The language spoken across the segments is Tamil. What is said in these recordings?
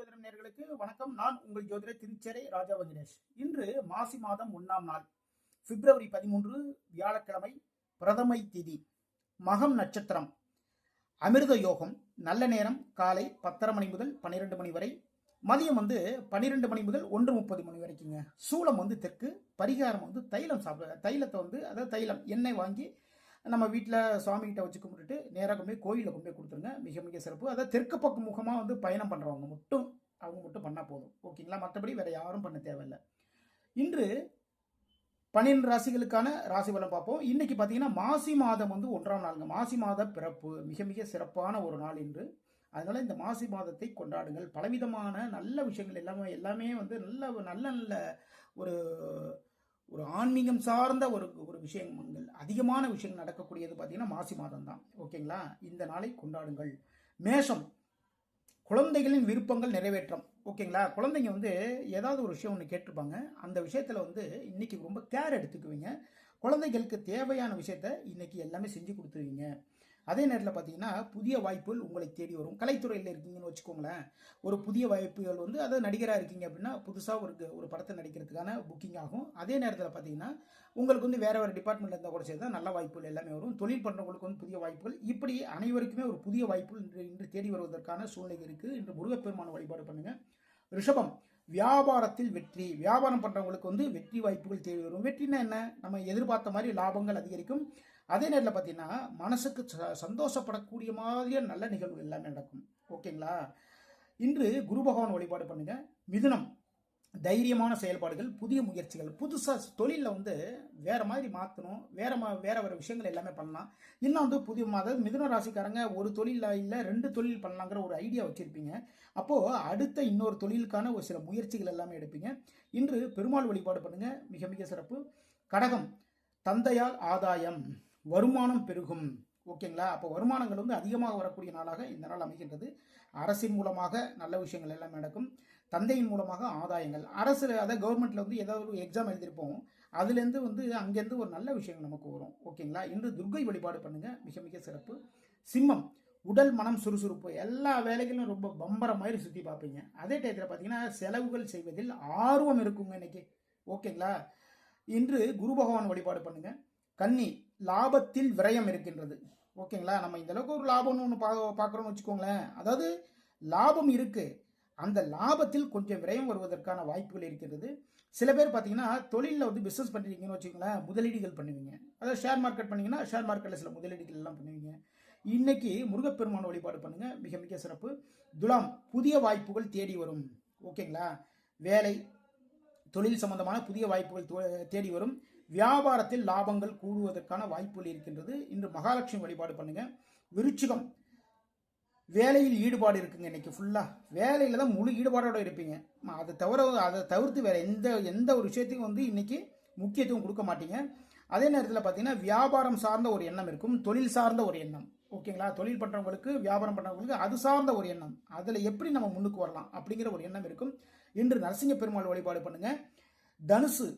ஜோதிடம் நேர்களுக்கு வணக்கம். நான் உங்கள் ஜோதிடர் திருச்சேரை ராஜா வெங்கடேஷ் இன்று மாசி மாதம் ஒன்றாம் நாள் பிப்ரவரி பதிமூன்று வியாழக்கிழமை பிரதமை திதி மகம் நட்சத்திரம். அமிர்த யோகம் நல்ல நேரம் காலை பத்தரை மணி முதல் பன்னிரெண்டு மணி வரை. மதியம் வந்து பன்னிரெண்டு மணி முதல் ஒன்று முப்பது மணி வரைக்குங்க. சூளம் வந்து தெற்கு பரிகாரம் வந்து தைலம் சாப்பிட தைலத்தை வந்து அதாவது தைலம் எண்ணெய் வாங்கி நம்ம வீட்டில் சுவாமிகிட்ட வச்சு கும்பிட்டுட்டு நேராக கொண்டு போய் கோயிலில் கொண்டு போய் கொடுத்துருங்க. மிக மிக சிறப்பு. அதாவது தெற்கு பக்கம் முகமாக வந்து பயணம் பண்ணுறவங்க மட்டும் அவங்க மட்டும் பண்ணால் போதும். ஓகேங்களா மற்றபடி வேறு யாரும் பண்ண தேவையில்லை. இன்று பன்னிரெண்டு ராசிகளுக்கான ராசி பலம் பார்ப்போம். இன்னைக்கு பார்த்தீங்கன்னா மாசி மாதம் வந்து ஒன்றாம் நாளுங்க. மாசி மாத பிறப்பு மிக மிக சிறப்பான ஒரு நாள் இன்று. அதனால் இந்த மாசி மாதத்தை கொண்டாடுங்கள். பலவிதமான நல்ல விஷயங்கள் எல்லாமே எல்லாமே வந்து நல்ல நல்ல நல்ல ஒரு ஒரு ஆன்மீகம் சார்ந்த ஒரு ஒரு விஷயங்கள் அதிகமான விஷயங்கள் நடக்கக்கூடியது பார்த்தீங்கன்னா மாசி மாதம் தான் ஓகேங்களா? இந்த நாளை கொண்டாடுங்கள். மேஷம். குழந்தைகளின் விருப்பங்கள் நிறைவேற்றம். ஓகேங்களா? குழந்தைங்க வந்து ஏதாவது ஒரு விஷயம் ஒன்று கேட்டிருப்பாங்க. அந்த விஷயத்தில் வந்து இன்னைக்கு ரொம்ப கேர் எடுத்துக்குவீங்க. குழந்தைகளுக்கு தேவையான விஷயத்த இன்னைக்கு எல்லாமே செஞ்சு கொடுத்துருவீங்க. அதே நேரத்தில் பார்த்தீங்கன்னா புதிய வாய்ப்புகள் உங்களை தேடி வரும். கலைத்துறையில் இருக்கீங்கன்னு வச்சுக்கோங்களேன். ஒரு புதிய வாய்ப்புகள் வந்து அதாவது நடிகராக இருக்கீங்க அப்படின்னா புதுசாக ஒரு ஒரு படத்தை நடிக்கிறதுக்கான புக்கிங் ஆகும். அதே நேரத்தில் பார்த்தீங்கன்னா உங்களுக்கு வந்து வேற வேறு டிபார்ட்மெண்ட்டில் இருந்தால் கூட சேர்ந்தா நல்ல வாய்ப்புகள் எல்லாமே வரும். தொழில் பண்ணுறவங்களுக்கு வந்து புதிய வாய்ப்புகள். இப்படி அனைவருக்குமே ஒரு புதிய வாய்ப்புகள் இன்று இன்று தேடி வருவதற்கான சூழ்நிலை இருக்குது இன்று முருகப்பெருமான வழிபாடு பண்ணுங்கள் ரிஷபம் வியாபாரத்தில் வெற்றி வியாபாரம் பண்ணுறவங்களுக்கு வந்து வெற்றி வாய்ப்புகள் தேடி வரும். வெற்றினா என்ன? நம்ம எதிர்பார்த்த மாதிரி லாபங்கள் அதிகரிக்கும். அதே நேரத்தில் பார்த்தீங்கன்னா மனசுக்கு ச- சந்தோஷப்படக்கூடிய மாதிரியே நல்ல நிகழ்வுகள் எல்லாமே நடக்கும். ஓகேங்களா? இன்று குரு பகவான் வழிபாடு பண்ணுங்க. மிதுனம். தைரியமான செயல்பாடுகள் புதிய முயற்சிகள் புதுசாக தொழிலில் வந்து வேறு மாதிரி மாற்றணும் வேற மா வேறு வேறு விஷயங்கள் எல்லாமே பண்ணலாம். இன்னும் வந்து புதிய அதாவது மிதுன ராசிக்காரங்க ஒரு தொழில் இல்லை ரெண்டு தொழில் பண்ணலாங்கிற ஒரு ஐடியா வச்சுருப்பீங்க. அப்போது அடுத்த இன்னொரு தொழிலுக்கான ஒரு சில முயற்சிகள் எல்லாமே எடுப்பீங்க. இன்று பெருமாள் வழிபாடு பண்ணுங்கள் மிக மிக சிறப்பு. கடகம் தந்தையால் ஆதாயம் வருமானம் பெருகும். ஓகேங்களா? அப்போ வருமானங்கள் வந்து அதிகமாக வரக்கூடிய நாளாக இந்த நாள் அமைகின்றது. அரசின் மூலமாக நல்ல விஷயங்கள் எல்லாம் நடக்கும். தந்தையின் மூலமாக ஆதாயங்கள். அரசு அதாவது கவர்மெண்ட்ல வந்து ஏதாவது ஒரு எக்ஸாம் எழுதியிருப்போம். அதுலேருந்து வந்து அங்கேருந்து ஒரு நல்ல விஷயங்கள் நமக்கு வரும். ஓகேங்களா? இன்று துர்கை வழிபாடு பண்ணுங்க. மிக மிக சிறப்பு. சிம்மம் உடல் மனம் சுறுசுறுப்பு எல்லா வேலைகளும் ரொம்ப பம்பர மாதிரி சுற்றி பார்ப்பீங்க. அதே டயத்தில் பார்த்தீங்கன்னா செலவுகள் செய்வதில் ஆர்வம் இருக்குங்க இன்னைக்கு. ஓகேங்களா? இன்று குரு பகவான் வழிபாடு பண்ணுங்க. கன்னி லாபத்தில் விரயம் இருக்கின்றது. ஓகேங்களா? நம்ம இந்த அளவுக்கு ஒரு லாபம்னு ஒன்று பா பார்க்குறோம்னு வச்சுக்கோங்களேன். அதாவது லாபம் இருக்குது அந்த லாபத்தில் கொஞ்சம் விரயம் வருவதற்கான வாய்ப்புகள் இருக்கிறது சில பேர் பார்த்தீங்கன்னா தொழிலில் வந்து பிஸ்னஸ் பண்ணுறீங்கன்னு வச்சுக்கோங்களேன் முதலீடுகள் பண்ணுவீங்க. அதாவது ஷேர் மார்க்கெட் பண்ணிங்கன்னா ஷேர் மார்க்கெட்டில் சில முதலீடுகள் எல்லாம் பண்ணுவீங்க. இன்னைக்கு முருகப்பெருமான வழிபாடு பண்ணுங்கள் மிக மிக சிறப்பு. துலாம் புதிய வாய்ப்புகள் தேடி வரும். ஓகேங்களா? வேலை தொழில் சம்பந்தமான புதிய வாய்ப்புகள் தேடி வரும். வியாபாரத்தில் லாபங்கள் கூடுவதற்கான வாய்ப்புகள் இருக்கின்றது. இன்று மகாலட்சுமி வழிபாடு பண்ணுங்கள் விருச்சிகம் வேலையில் ஈடுபாடு இருக்குங்க இன்னைக்கு ஃபுல்லாக வேலையில் தான் முழு ஈடுபாடோடு இருப்பீங்க. அதை தவிர அதை தவிர்த்து வேறு எந்த எந்த ஒரு விஷயத்துக்கும் வந்து இன்றைக்கி முக்கியத்துவம் கொடுக்க மாட்டீங்க. அதே நேரத்தில் பார்த்தீங்கன்னா வியாபாரம் சார்ந்த ஒரு எண்ணம் இருக்கும். தொழில் சார்ந்த ஒரு எண்ணம். ஓகேங்களா? தொழில் பண்ணுறவங்களுக்கு வியாபாரம் பண்ணுறவங்களுக்கு அது சார்ந்த ஒரு எண்ணம். அதில் எப்படி நம்ம முன்னுக்கு வரலாம் அப்படிங்கிற ஒரு எண்ணம் இருக்கும். இன்று நரசிங்க பெருமாள் வழிபாடு பண்ணுங்கள் தனுசு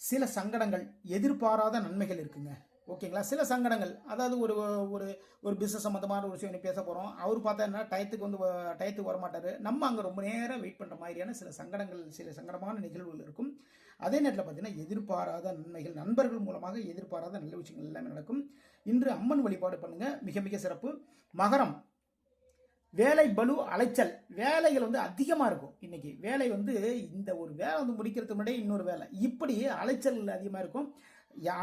சில சங்கடங்கள் எதிர்பாராத நன்மைகள் இருக்குங்க. ஓகேங்களா? சில சங்கடங்கள். அதாவது ஒரு ஒரு ஒரு பிஸ்னஸ் சம்மந்தமான ஒரு விஷயம் பேச போகிறோம் அவர் பார்த்தா என்ன டயத்துக்கு வந்து டயத்துக்கு வரமாட்டார். நம்ம அங்கே ரொம்ப நேரம் வெயிட் பண்ணுற மாதிரியான சில சங்கடங்கள் சில சங்கடமான நிகழ்வுகள் இருக்கும். அதே நேரத்தில் பார்த்தீங்கன்னா எதிர்பாராத நன்மைகள் நண்பர்கள் மூலமாக எதிர்பாராத நல்ல விஷயங்கள் எல்லாமே நடக்கும். இன்று அம்மன் வழிபாடு பண்ணுங்கள் மிக மிக சிறப்பு. மகரம். வேலை பலு அலைச்சல். வேலைகள் வந்து அதிகமாக இருக்கும் இன்றைக்கி வேலை வந்து இந்த ஒரு வேலை வந்து முடிக்கிறதுக்கு முன்னாடியே இன்னொரு வேலை. இப்படி அலைச்சல் அதிகமாக இருக்கும்.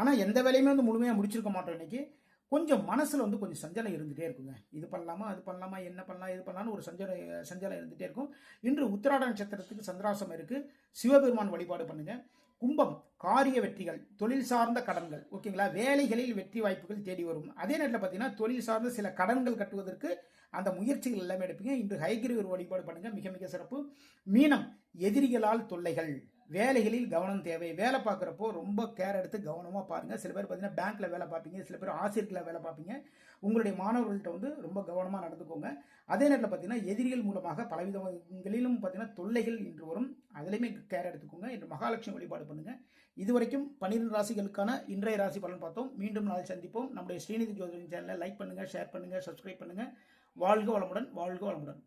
ஆனால் எந்த வேலையுமே வந்து முழுமையாக முடிச்சிருக்க மாட்டோம் இன்னைக்கு. கொஞ்சம் மனசில் வந்து கொஞ்சம் சஞ்சலம் இருந்துகிட்டே இருக்குங்க. இது பண்ணலாமா அது பண்ணலாமா என்ன பண்ணலாம் இது பண்ணலாம்னு ஒரு சஞ்சலம் சஞ்சலம் இருந்துகிட்டே இருக்கும். இன்று உத்திராட நட்சத்திரத்துக்கு சந்திராசம் இருக்குது சிவபெருமான் வழிபாடு பண்ணுங்க. கும்பம் காரிய வெற்றிகள் தொழில் சார்ந்த கடன்கள் ஓகேங்களா? வேலைகளில் வெற்றி வாய்ப்புகள் தேடி வரும். அதே நேரத்தில் பார்த்தீங்கன்னா தொழில் சார்ந்த சில கடன்கள் கட்டுவதற்கு அந்த முயற்சிகள் எல்லாமே எடுப்பீங்க. இன்று ஹைகிரிவர் வழிபாடு பண்ணுங்கள் மிக மிக சிறப்பு. மீனம் எதிரிகளால் தொல்லைகள். வேலைகளில் கவனம் தேவை. வேலை பார்க்குறப்போ ரொம்ப கேர் எடுத்து கவனமாக பாருங்கள் சில பேர் பார்த்தீங்கன்னா பேங்க்கில் வேலை பார்ப்பீங்க. சில பேர் ஆசிரியர்களை வேலை பார்ப்பீங்க. உங்களுடைய மாணவர்கள்ட்ட வந்து ரொம்ப கவனமாக நடந்துக்கோங்க. அதே நேரத்தில் பார்த்தீங்கன்னா எதிரிகள் மூலமாக பலவிதங்களிலும் பார்த்தீங்கன்னா தொல்லைகள் இன்று வரும். அதுலேயுமே கேர் எடுத்துக்கோங்க. இன்று மகாலட்சுமி வழிபாடு பண்ணுங்கள் இதுவரைக்கும் பன்னிரெண்டு ராசிகளுக்கான இன்றைய ராசி பலன் பார்த்தோம். மீண்டும் நாளை சந்திப்போம். நம்முடைய ஸ்ரீநிதி ஜோதிடம் சேனலை லைக் பண்ணுங்கள் ஷேர் பண்ணுங்கள் சப்ஸ்கிரைப் பண்ணுங்கள் வாழ்க வளமுடன் வாழ்க வளமுடன்.